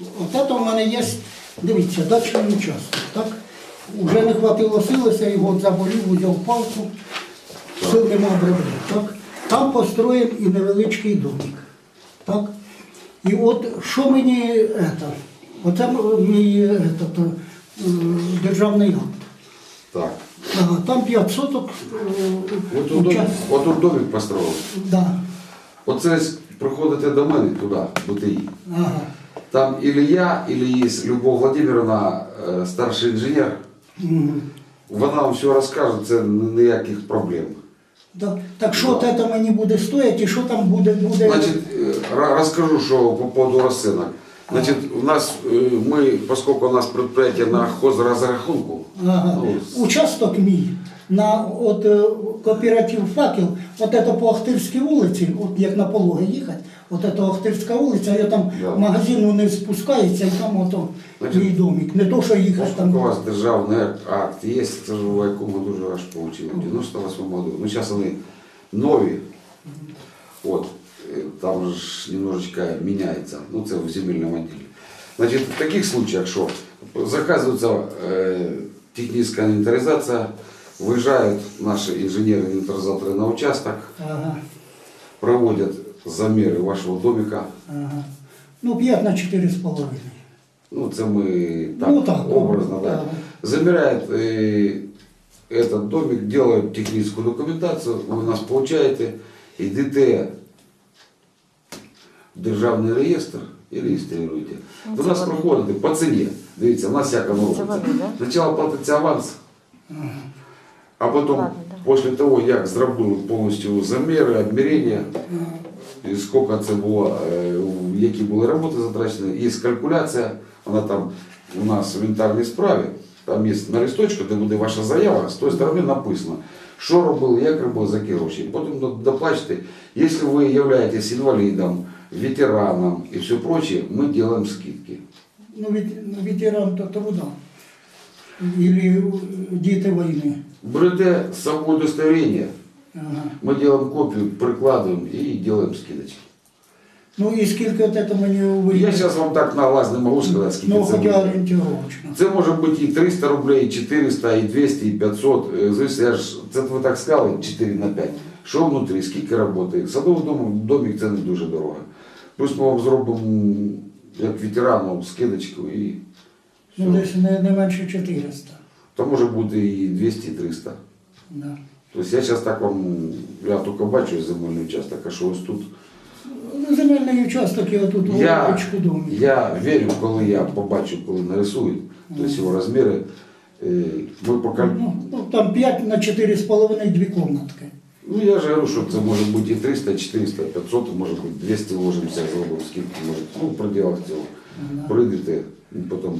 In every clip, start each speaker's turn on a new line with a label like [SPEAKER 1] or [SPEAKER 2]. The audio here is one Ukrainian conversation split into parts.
[SPEAKER 1] От це в мене є, дивіться, дачний участок, так? Уже не хватило силися, його заболів, узяв палку, сил нема так? Там построїв і невеличкий домик, так? І от що мені, это, оце мій этот, е, державний акт.
[SPEAKER 2] Так.
[SPEAKER 1] Ага, Там 5 соток е,
[SPEAKER 2] Вот тут, дом,
[SPEAKER 1] участок.
[SPEAKER 2] домик построил.
[SPEAKER 1] Да.
[SPEAKER 2] Оце приходите до мене туди, БТІ.
[SPEAKER 1] Ага.
[SPEAKER 2] Там или я, или є Любов Владимировна, е, старший інженер.
[SPEAKER 1] Мгм.
[SPEAKER 2] Вона вам все розкаже, це ніяких проблем.
[SPEAKER 1] Да. Так що от це мені буде стоїти і що там буде? буде...
[SPEAKER 2] Значит, э, ра- расскажу, что по поводу расценок. Значит, у нас, э, мы, поскольку у нас предприятие на хозразрахунку,
[SPEAKER 1] Ага.
[SPEAKER 2] ну,
[SPEAKER 1] Участок мій на от, е, кооператив факел, от це по Охтирській вулиці, от як на пологи їхати, от це Охтирська вулиця, я там
[SPEAKER 2] Да.
[SPEAKER 1] магазину не спускається, і там ото
[SPEAKER 2] Значить,
[SPEAKER 1] мій домик. Не то, що їхати
[SPEAKER 2] поскольку у
[SPEAKER 1] там.
[SPEAKER 2] вас державний акт є, це ж в якому году же аж получили, в 98 году. Ну, сейчас вони нові, от, э, там же немножечко меняется, ну, це в земельному отделе. Значит, в таких случаях, что заказывается э, техническая инвентаризация, выезжают наши инженеры-инвентаризаторы на участок,
[SPEAKER 1] Ага.
[SPEAKER 2] проводят замеры вашего домика.
[SPEAKER 1] Ага. Ну, 5 на 4,5.
[SPEAKER 2] Ну, це ми так,
[SPEAKER 1] Ну, так,
[SPEAKER 2] образно, да.
[SPEAKER 1] да.
[SPEAKER 2] Замеряют э, этот домик, делают техническую документацию, вы нас получаете, йдете в державний реєстр і реєструєте. До нас проходите по ціні. Дивіться, у нас як воно
[SPEAKER 3] Це
[SPEAKER 2] робиться.
[SPEAKER 3] вони, да?
[SPEAKER 2] Спочатку платиться аванс, А потім,
[SPEAKER 3] Ладно, да.
[SPEAKER 2] після того, як зробили повністю заміри, обмірення, і скільки це було, е, які були роботи затрачені, є калькуляція, вона там у нас в інвентарній справі, там є на листочку, де буде ваша заява, з тої сторони написано, що робили, як робили, за які гроші. Потім до- доплачете. Якщо ви являєтесь інвалідом, ветераном і все прочее, ми робимо скидки.
[SPEAKER 1] Ну, вет- ветеран то труда. Или діти війни.
[SPEAKER 2] Берете з собою удостоверення,
[SPEAKER 1] Ага.
[SPEAKER 2] ми робимо копію, прикладуємо і робимо скидочки.
[SPEAKER 1] Ну і скільки от це мені вийде?
[SPEAKER 2] Я зараз вам так на глаз не можу сказати, скільки
[SPEAKER 1] Ну,
[SPEAKER 2] це
[SPEAKER 1] хоча
[SPEAKER 2] буде.
[SPEAKER 1] орієнтировочно.
[SPEAKER 2] Це може бути і 300 рублей, і 400, і 200, і 500. Е, Звісно, я ж, це ви так сказали, 4 на 5. Що внутрі, скільки роботи. Садовий дом, домик це не дуже дорого. Плюс ми вам зробимо, як ветерану, скидочку і
[SPEAKER 1] Ну, десь не, не менше 400.
[SPEAKER 2] То може бути і 200-300.
[SPEAKER 1] Да.
[SPEAKER 2] Тобто я зараз так вам, я тільки бачу земельний участок, а що ось тут.
[SPEAKER 1] Ну, Земельний участок я тут
[SPEAKER 2] Я,
[SPEAKER 1] домі.
[SPEAKER 2] я вірю, коли я побачу, коли нарисують, тобто його розміри. Е, Ми поки
[SPEAKER 1] Ну, ну, там 5 на 4,5 дві комнатки.
[SPEAKER 2] Ну, я же говорю, що це може бути і 300, 400, 500, може бути 200 ложимося, зробимо скільки, може, ну, в пределах цього. Прийдете, потім.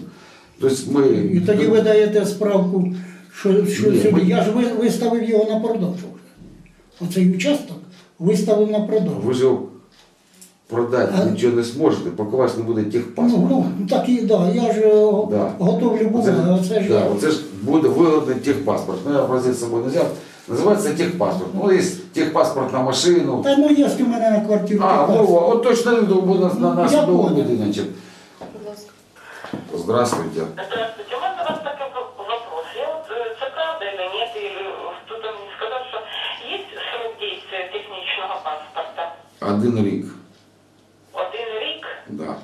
[SPEAKER 2] Тобто ми...
[SPEAKER 1] І тоді ви даєте справку, що, що
[SPEAKER 2] Ні,
[SPEAKER 1] сюди.
[SPEAKER 2] ми-
[SPEAKER 1] Я ж виставив його на продаж. Оцей участок виставив на продаж.
[SPEAKER 2] Ви ж його продати
[SPEAKER 1] А-
[SPEAKER 2] нічого не зможете, поки у вас не буде техпаспорта.
[SPEAKER 1] Ну, ну, так і да, я ж е,
[SPEAKER 2] Да.
[SPEAKER 1] готовлю
[SPEAKER 2] Оце,
[SPEAKER 1] бумагу, а це ж
[SPEAKER 2] да, оце ж буде вигодний техпаспорт. Ну, я образець з собою не взяв. Називається техпаспорт. Ну, є техпаспорт на машину.
[SPEAKER 1] Та ну є у мене на квартиру.
[SPEAKER 2] А. Вова, от точно буде на, на, на судовому
[SPEAKER 1] понял.
[SPEAKER 2] будиночок. Здравствуйте.
[SPEAKER 4] Здравствуйте. У меня у вас такой вопрос. Я вот, э, это правда или нет, или кто-то мне сказал, что есть срок действия технічного паспорта?
[SPEAKER 2] Один рік.
[SPEAKER 4] Один рік?
[SPEAKER 2] Да.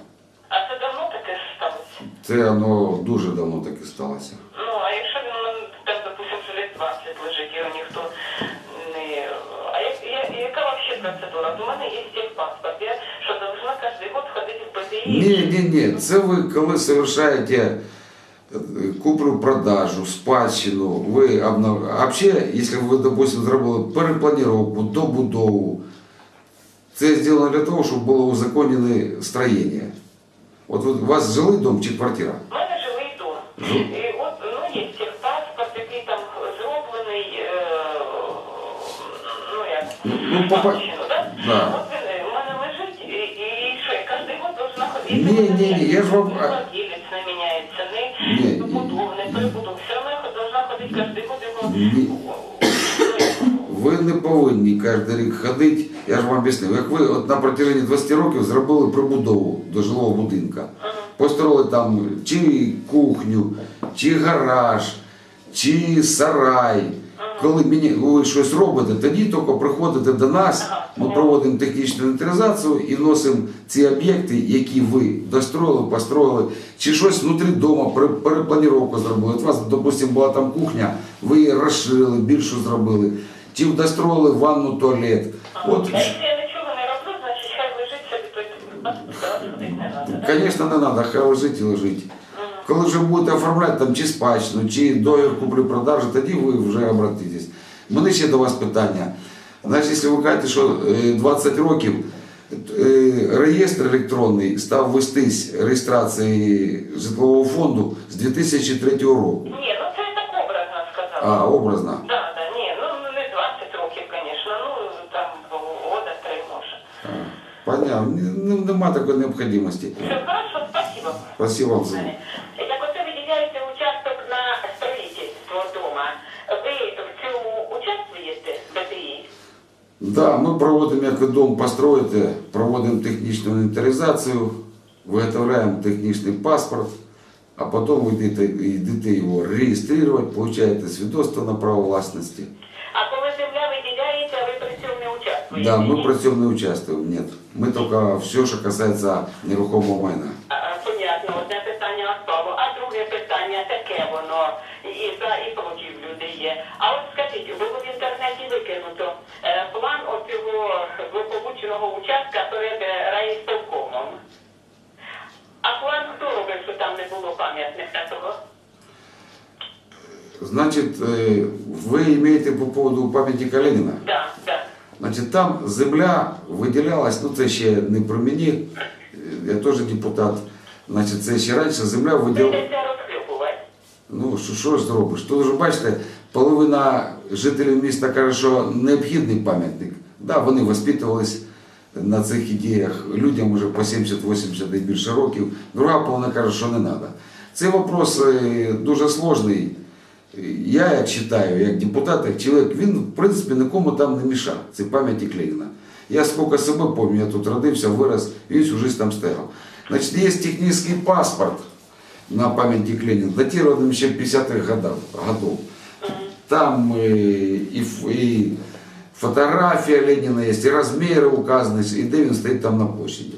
[SPEAKER 4] А це давно таке сталося?
[SPEAKER 2] Це воно дуже давно таке сталося.
[SPEAKER 4] Ну, а якщо він у мене там, допустим, вже лет 20 лежить, його ніхто не... А як, я, яка взагалі процедура? От У мене є ходити в ПТІ?
[SPEAKER 2] Ні, ні, ні. Це ви коли совершаєте е, куплю-продажу, спадщину, ви обнов... А взагалі, якщо ви, допустим, зробили перепланіровку, добудову, це зроблено для того, щоб було узаконене строєння. От ви- у вас жилий дом чи квартира?
[SPEAKER 4] У мене живий дом. І от ну, є техпаспорт, який там зроблений, е, ну як,
[SPEAKER 2] Ну, попа-
[SPEAKER 4] спадщину, да?
[SPEAKER 2] Да. Ні, ні, ні, я ж вам-
[SPEAKER 4] Не владелець не міняється, не побудов, не прибудов. Все одно я должна ходити кожен год.
[SPEAKER 2] Ви не повинні кожен рік ходити. Я ж вам об'яснив, як ви от на протяженні 20 років зробили прибудову до жилого будинка. построили там чи кухню, чи гараж, чи сарай. Коли мені ви щось робите, тоді тільки приходите до нас, ми проводимо технічну інвентаризацію і вносимо ці об'єкти, які ви достроїли, построїли, чи щось внутрі дому, перепланіровку зробили. У вас, допустимо, була там кухня, ви її розширили, більшу зробили, чи достроїли ванну, туалет. От,
[SPEAKER 4] нічого не треба,
[SPEAKER 2] хай лежить і лежить. Коли вже будете оформляти там чи спадщину, чи договір куплі-продажі, тоді ви вже обратитесь. У мене ще до вас питання. Значить, якщо ви кажете, що е, 20 років е, реєстр електронний став вестись реєстрації житлового фонду з 2003 року.
[SPEAKER 4] Ні, ну це я так образно сказала.
[SPEAKER 2] А, образно.
[SPEAKER 4] Да, да, ні, ну ну, не 20 років, звісно, ну там года три може.
[SPEAKER 2] Понятно, Н- н- нема такої необхідності.
[SPEAKER 4] Все хорошо, спасибо.
[SPEAKER 2] Спасибо вам за. Да, ми проводимо, як ви дом построїте, проводимо технічну інвентаризацію, виготовляємо технічний паспорт, а потім ви йдете, йдете його реєструвати, получаєте свідоцтво на право власності.
[SPEAKER 4] А коли земля виділяється, ви при цьому не участвуєте?
[SPEAKER 2] Да, ми при цьому не участвуємо, ні. Ми тільки все, що касається нерухомого майна.
[SPEAKER 4] Понятно, одне питання відпало, а друге питання таке воно і за і проти люди є. А от скажіть, було в інтернеті викинуто оцього злополученого участка перед е, райісполкомом. А план хто робив, що там не було пам'ятника того?
[SPEAKER 2] Значить, е, ви маєте по поводу пам'ятника Леніна.
[SPEAKER 4] Так, так.
[SPEAKER 2] Значить, там земля виділялась, ну це ще не про мені, я теж депутат. Значить, це ще раніше земля виділялась. Ну, що, що ж зробиш? Тут вже бачите, половина жителів міста каже, що необхідний пам'ятник. Да, вони воспитувались на цих ідеях. Людям вже по 70-80 і більше років. Друга половина каже, що не треба. Цей вопрос е, дуже сложний. Я як читаю, як депутат, як чоловік, він в принципі нікому там не мішав. Це пам'ятник Леніна. Я скільки себе пам'ятаю, я тут родився, вирос, і всю жизнь там стояв. Значить, є технічний паспорт на памятник Ленина, датированным еще 50-х годов. Там и, ф- и фотография Ленина есть, и размеры указаны, и де він стоит там на площади.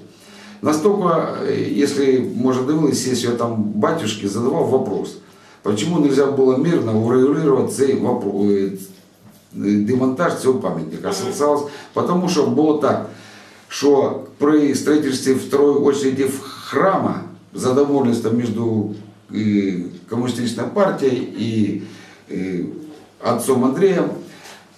[SPEAKER 2] Настолько, э, если, может, дивились сессию там батюшки, задавал вопрос, почему нельзя было мирно урегулировать цей вопрос, демонтаж цього пам'ятника. Создавалось- Потому що було так, що при строительстве второй очереди храма за домовленностью между э, коммунистической партией и э, отцом Андреем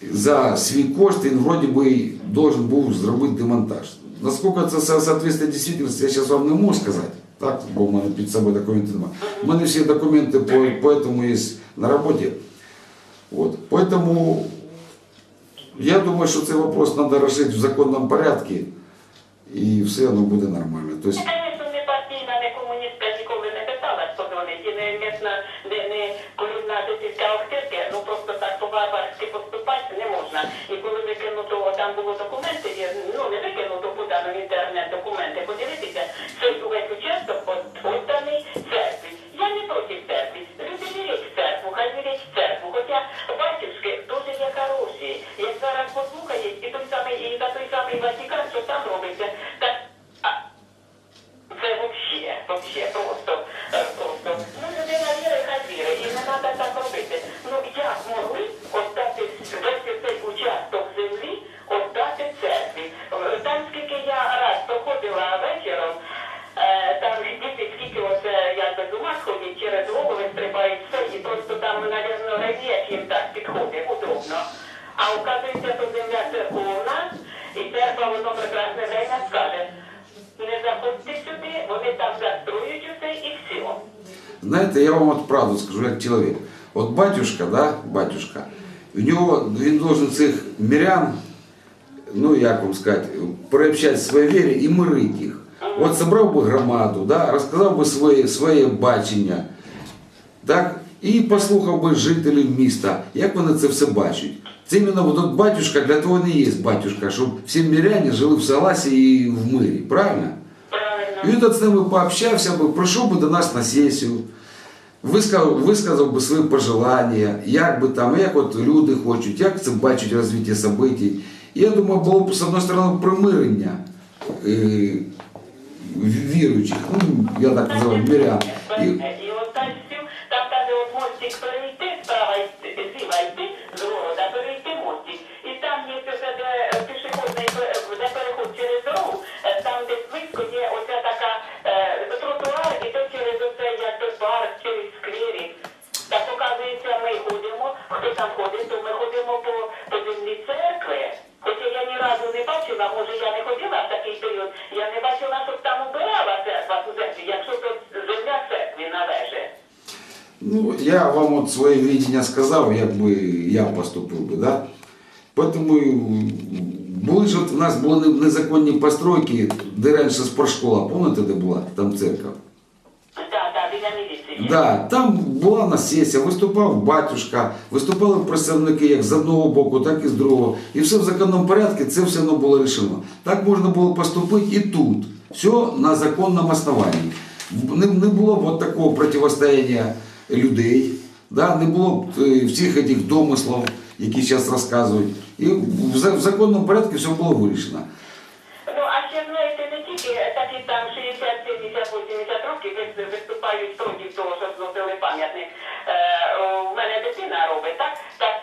[SPEAKER 2] за свій кошт він вроді би должен був зробити демонтаж. Наскільки це со- соответствує дійсності, я зараз вам не можу сказати, так, бо в мене під собою документи немає. У мене всі документи по, по этому є на роботі. Вот. Поэтому я думаю, що цей вопрос треба решить в законному порядку, і все воно буде нормально. Тобто,
[SPEAKER 4] Я, звісно, не партійна, не комуністка ніколи не питалась подзвонити, і не місна, не, корінна жительська Охтирки, ну просто поступати не можна. І коли викинуто, там було документи, ну не викинуто куди, в інтернет документи, подивитися, цей увесь участок відданий церкві. Я не проти церкві. Люди вірять в церкву, хай вірять в церкву. Хоча батюшки дуже є хороші. Як зараз послухають, і той самий, і за той самий Ватикан, що там робиться,
[SPEAKER 2] правду скажу, як чоловік. От батюшка, да, батюшка, в нього він должен цих мирян, ну як вам сказати, приобщати своїй вірі і мирити їх. От зібрав би громаду, да, розказав би своє, своє бачення, так, і послухав би жителів міста, як вони це все бачать. Це іменно от батюшка для того не є батюшка, щоб всі миряни жили в согласі і в мирі, правильно?
[SPEAKER 4] Правильно,
[SPEAKER 2] Він от з ними пообщався би, прийшов би до нас на сесію, Висказав, висказав би свої пожелання, як би там, як от люди хочуть, як це бачать розвиття событий. І я думаю, було б з однієї сторони примирення е, віруючих, ну, я так називаю, мирян. І,
[SPEAKER 4] І от там, там там, от мостик перейти, справа я
[SPEAKER 2] вам от своє видіння сказав, як би я поступив би, да? Поэтому м, були ж от, у нас були незаконні постройки, де раніше спортшкола, пам'ятаєте, де була там церква? Да, там була на сесія, виступав батюшка, виступали представники як з одного боку, так і з другого. І все в законному порядку, це все одно було рішено. Так можна було поступити і тут. Все на законному основанні. Не, не було б от такого противостояння людей, да, не було б е, всіх цих домислів, які зараз розказують. І в, законному порядку все було вирішено.
[SPEAKER 4] Ну, а ще знаєте, не тільки такі там 60, 70, 80 років виступають проти того, щоб зробили пам'ятник. Е, у мене дитина робить, так? Так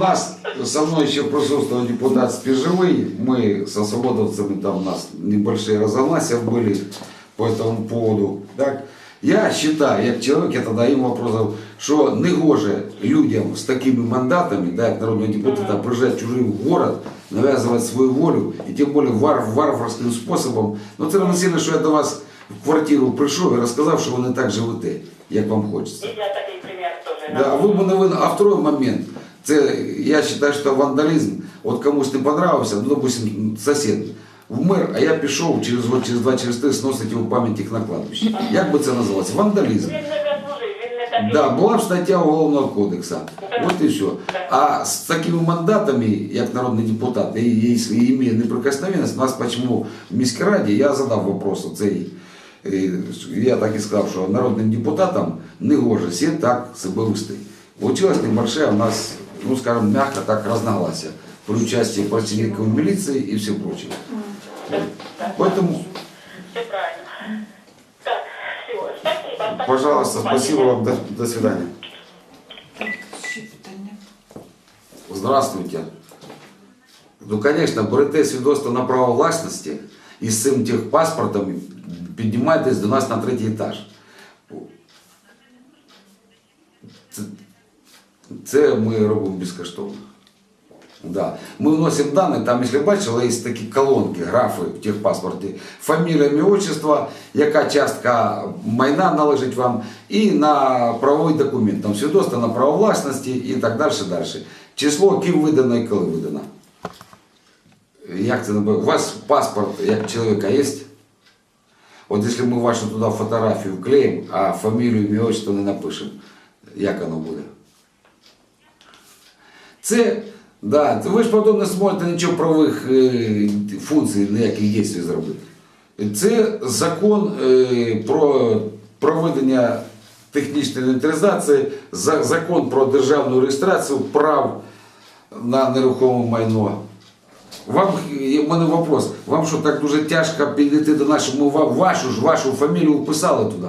[SPEAKER 2] нас со мной еще присутствовал депутат Спижевый. Мы со свободовцами, там у нас небольшие разногласия были по этому поводу. Так? Я считаю, як чоловік, я тоді їм вопросив, що не гоже людям з такими мандатами, да, як народного депутата, приїжджати в чужий город, нав'язувати свою волю, і тим більше вар, варварським способом. Ну це равносильно, що я до вас в квартиру прийшов і розказав, що ви не так живете, як вам хочеться.
[SPEAKER 4] І я такий примір теж
[SPEAKER 2] Да, вы бы, наверное, а второй момент, це, я считаю, что вандализм, вот комусь не понравился, ну, допустим, сосед, в мэр, а я пішов через год, через два, через три сносить його пам'ятник на кладбище. Як би це називалося? Вандалізм.
[SPEAKER 4] Він не заслужив, він не такий.
[SPEAKER 2] Да, була б стаття Уголовного кодексу. От і все. А з такими мандатами, як народний депутат, і, і, і має неприкосновенність, нас почему в міській раді, я задав вопрос цей. е, Я так і сказав, що народним депутатам не гоже всі так себе вести. Получилось небольшая у нас, ну скажем, мягко так разногласия при участии працівників милиции и все прочее. Поэтому,
[SPEAKER 4] Все правильно. Так, все, спасибо.
[SPEAKER 2] пожалуйста, спасибо вам, до, до свидания.
[SPEAKER 3] Ще питання.
[SPEAKER 2] Здравствуйте. Ну, конечно, берете свідоцтво на право власності і з цим техпаспортом піднімаєтесь до нас на третій етаж. Це, ми робимо безкоштовно. Да. Ми вносимо дані, там, якщо бачили, є такі колонки, графи в техпаспорті. Фамілія, ім'я, отчество, яка частка майна належить вам, і на правовий документ, там свідоцтво на право власності і так далі. далі. Число, ким видано і коли видано. Як це? У вас паспорт як чоловіка є? От якщо ми вашу туди фотографію вклеїмо, а фамілію, ім'я, отчество не напишемо, як воно буде? Це, да, ви ж потім не зможете нічого правових е, функцій, ніяких дій зробити. Це закон е, про проведення технічної інвентаризації, за- закон про державну реєстрацію прав на нерухоме майно. Вам, у мене вопрос, вам що так дуже тяжко підійти до вам вашу ж вашу фамілію вписали туди?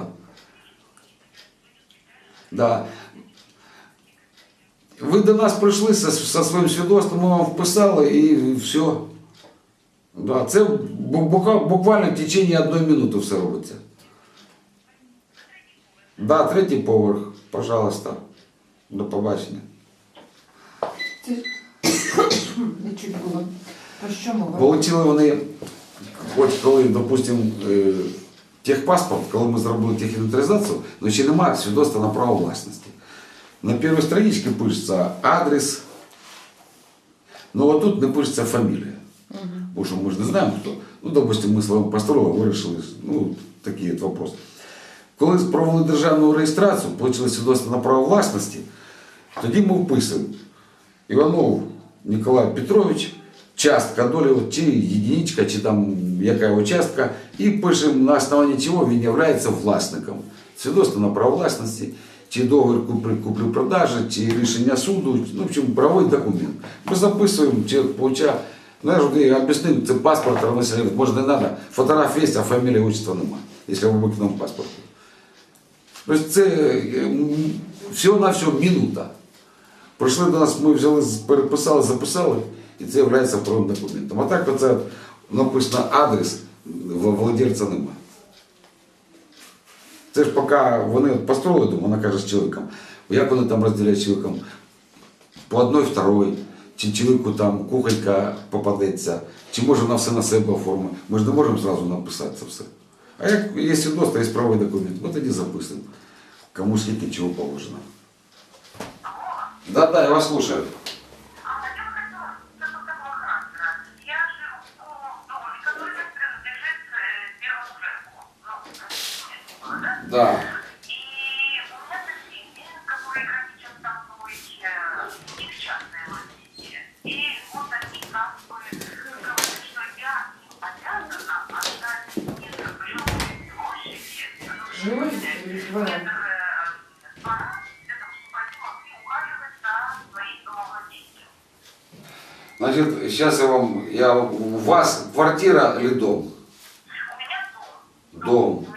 [SPEAKER 2] Да. Ви до нас прийшли зі, зі своїм свідоцтвом, ми вам вписали і все. Да, це буквально в течение одної минути все робиться. Да, третій поверх, пожалуйста. До побачення.
[SPEAKER 3] Не чуть було. Про що мова?
[SPEAKER 2] Получили вони, от коли, допустимо, е, техпаспорт, коли ми зробили техінвентаризацію, але ще немає свідоцтва на право власності. На першій страничці пишеться адрес, ну а тут не пишеться фамілія. Бо що ми ж не знаємо хто. Ну, допустимо, ми своєму построили, вирішили, ну, такий от вопрос. Коли провели державну реєстрацію, отримали свідоцтво на право власності, тоді ми вписуємо Іванов Ніколай Петрович, частка долі, от чи єдиничка, чи там яка його частка, і пишемо на основанні чого він є власником. Свідоцтво на право власності, чи договір купли- куплі-продажі, чи рішення суду, ну, в общем, правовий документ. Ми записуємо, чи получа. Ну, я ж я об'яснив, це паспорт, равноцінний, може не треба, фотографія є, а фамілії, отчества нема, якщо в обикновеному паспорті. Тобто це всього на всього минута. Прийшли до нас, ми взяли, з- переписали, записали, і це є правовим документом. А так оце написано адрес, в- владельця нема. Це ж поки вони от построїли дом, вона каже з чоловіком, як вони там розділяють з чоловіком по одной, второй, чи чоловіку там кухонька попадеться, чи може вона все на себе оформить. Ми ж не можемо зразу написати це все. А як є свідоцтво, є правовий документ, ми тоді записуємо, кому скільки чого положено. Да, да, я вас слушаю.
[SPEAKER 5] Домовладением.
[SPEAKER 2] Значит, сейчас я вам, я, у вас квартира или дом?
[SPEAKER 5] У меня дом.
[SPEAKER 2] Дом,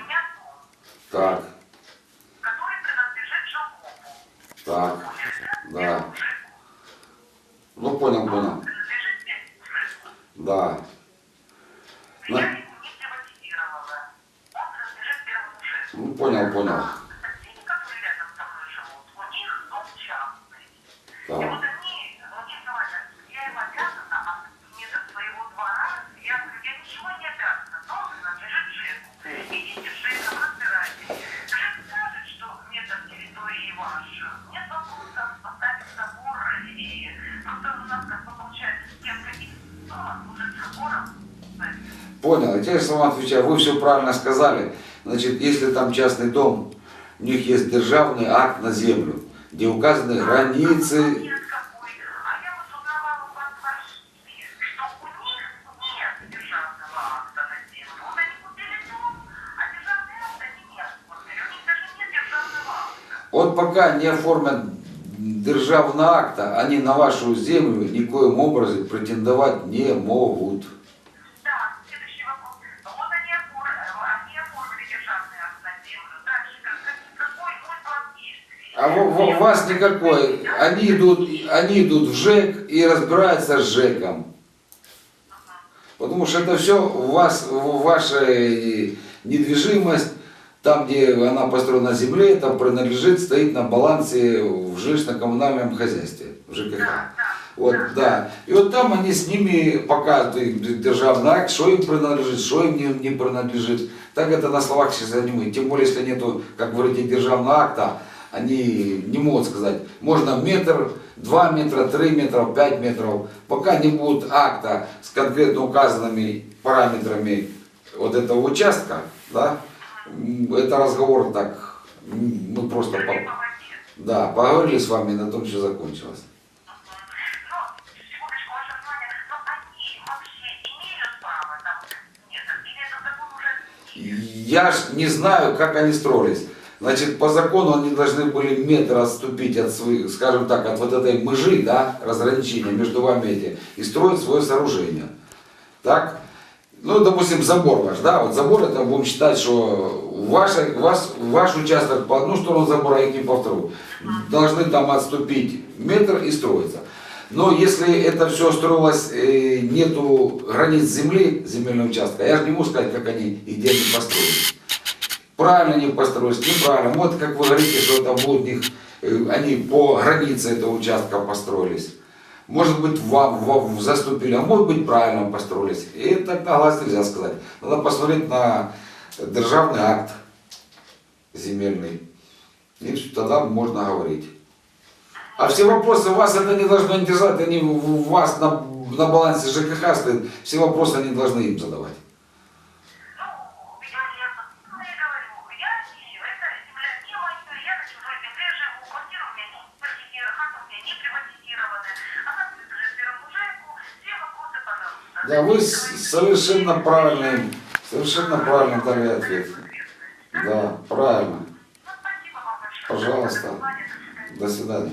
[SPEAKER 2] Понял?
[SPEAKER 5] И
[SPEAKER 2] те же слова отвечаю, вы все правильно сказали. Значит, если там частный дом, у них есть державный акт на землю, где указаны границы.
[SPEAKER 5] Вот
[SPEAKER 2] пока не оформят державного акта, они на вашу землю никоим образом претендовать не могут. А у вас никакой. Они идут, они идут в ЖЭК и разбираются с ЖЭКом. Потому что это все у вас, ваша э, недвижимость, там, где она построена на земле, это принадлежит, стоит на балансе в жилищно-коммунальном хозяйстве, в ЖКХ. Вот, да. И вот там они с ними показывают державный акт, что им принадлежит, что им не, не принадлежит. Так это на словах сейчас я не. Тем более, если нету, как говорите, державного акта, они не могут сказать, можно метр, два метра, три метра, пять метров. Пока не будет акта с конкретно указанными параметрами вот этого участка, да, это разговор так, мы просто по- да, поговорили с вами, на том все закончилось. Я ж не знаю, как они строились. Значит, по закону они должны были метр отступить от своих, скажем так, от вот этой мыжи, да, разграничения между вами эти, и строить свое сооружение. Так? Ну, допустим, забор ваш, да, вот забор это будем считать, что ваш, вас, ваш участок по одну сторону забора, а по вторую. Должны там отступить метр и строиться. Но если это все строилось, э, нету границ земли, земельного участка, я же не могу сказать, как они и где они построились. Правильно они построились, неправильно. Вот как вы говорите, что это блудник, э, они по границе этого участка построились. Может быть, вам, вам заступили, а может быть, правильно построились. И тогда глаз нельзя сказать. Надо посмотреть на державный акт земельный. И тогда можно говорить. А все вопросы вас это не должно интересовать, они у вас на,
[SPEAKER 5] на балансе ЖКХ стоят, все вопросы они должны им задавать. Да, вы совершенно правильный, совершенно правильно дали ответ. Да, правильно. Пожалуйста. До свидания.